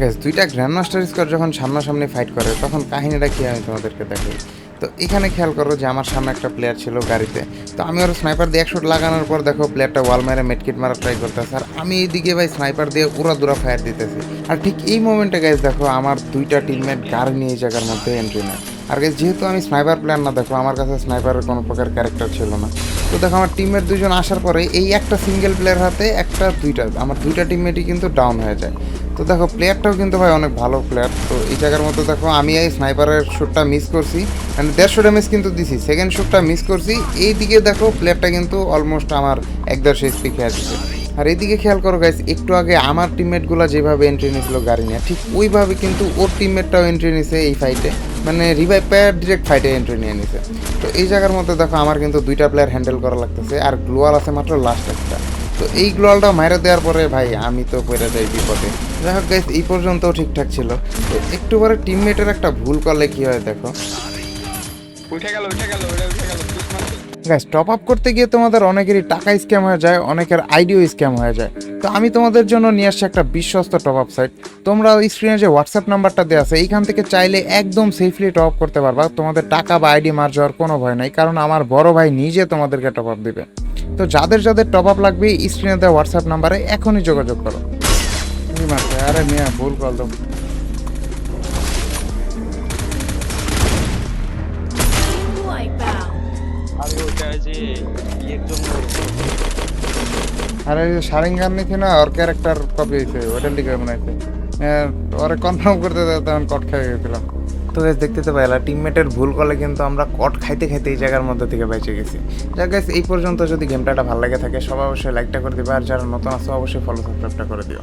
Gas দুইটা grand master square যখন সামনাসামনি ফাইট করে তখন কাহিনীটা কি আমি তোমাদেরকে দেখাই। তো এখানে খেয়াল করো যে আমার সামনে একটা প্লেয়ার ছিল গাড়িতে। তো আমি ওর স্নাইপার দিয়ে একশো লাগানোর পর দেখো প্লেয়ারটা ওয়াল মেরে মেটকিট মারা ট্রাই করতেছে। আর আমি এইদিকে ভাই স্নাইপার দিয়ে উড়া দুরা ফায়ার দিতেছি। আর ঠিক এই মোমেন্টে গাইজ দেখো আমার দুইটা টিমমেট গাড়ি নিয়ে জায়গার মধ্যে এন্ট্রি নেয়। আর guys, যেহেতু আমি স্নাইপার প্লেয়ার না দেখো আমার কাছে স্নাইপারের কোনো প্রকার ক্যারেক্টার ছিল না। তো দেখো আমার টিমের দুজন আসার পরে এই একটা সিঙ্গেল প্লেয়ার হাতে একটা দুইটা আমার দুইটা টিমমেটই কিন্তু ডাউন হয়ে যায়। তো দেখো প্লেয়ারটাও কিন্তু ভাই অনেক ভালো প্লেয়ার তো এই জায়গার মতো দেখো, আমি এই স্নাইপারের শ্যুটটা মিস করছি। মানে দেড়শো ড্যামেজ কিন্তু দিছি। সেকেন্ড শ্যুটটা মিস করছি। এই দিকে দেখো প্লেয়ারটা কিন্তু অলমোস্ট আমার এক দেড়শো স্পি খেয়ে দিচ্ছে আর এদিকে খেয়াল করো গাইস একটু আগে আমার টিমমেটগুলো যেভাবে এন্ট্রি নিয়েছিল গাড়ি নিয়ে, ঠিক ওইভাবে কিন্তু ওর টিমমেটটাও এন্ট্রি নিছে এই ফাইটে মানে রিভাইভ প্লেয়ার ডিরেক্ট ফাইটে এন্ট্রি নিয়ে নিছে। তো এই জায়গার মধ্যে দেখো, আমার কিন্তু দুইটা প্লেয়ার হ্যান্ডেল করা লাগতেছে। আর গ্লোয়াল আছে মাত্র লাস্ট একটা। তো এই গ্লোয়ালটা মাইরে দেওয়ার পরে ভাই আমি তো পড়ে যাই বিপদে। যাই হোক গাইস এই পর্যন্তও ঠিকঠাক ছিল। তো একটু পরে টিমমেটের একটা ভুল করলে কি হয় দেখো। উঠে গেল উঠে গেল উঠে গেল গাইস টপ আপ করতে গিয়ে তোমাদের অনেকেরই টাকা স্ক্যাম হয়ে যায় অনেকের আইডিও স্ক্যাম হয়ে যায়। তো আমি তোমাদের জন্য নিয়ে আসছি একটা বিশ্বস্ত টপ আপ সাইট তোমরা ওই স্ক্রিনে যে হোয়াটসঅ্যাপ নাম্বারটা দেওয়া আছে এইখান থেকে চাইলে একদম সেফলি টপ আপ করতে পারবা। তোমাদের টাকা বা আইডি মার যাওয়ার কোনো ভয় নাই কারণ আমার বড় ভাই নিজে তোমাদেরকে টপ আপ দিবে। তো যাদের যাদের টপ আপ লাগবে স্ক্রিনে দেওয়া হোয়াটসঅ্যাপ নাম্বারে এখনই যোগাযোগ করো। আরে মিয়া ভুল কল দাও। Wipeout. আমি ওটা যে ইয়ের জন্য আর সারেঙ্গান নিছি না ওর ক্যারেক্টার কপি হয়েছে ওটার লিগে মনে হয়েছে ওরে কনফার্ম করতে দেয় তখন কট খেয়ে গেছিলাম। তো গ্যাস দেখতে তো পাইলা টিমমেটের ভুল করলে কিন্তু আমরা কট খাইতে খাইতে এই জায়গার মধ্যে থেকে বেঁচে গেছি। যা গ্যাস এই পর্যন্ত যদি গেমটা ভালো লাগে থাকে, সবাই অবশ্যই লাইকটা করে দিবে, আর যারা নতুন আছে, অবশ্যই ফলো সাবস্ক্রাইবটা করে দিও।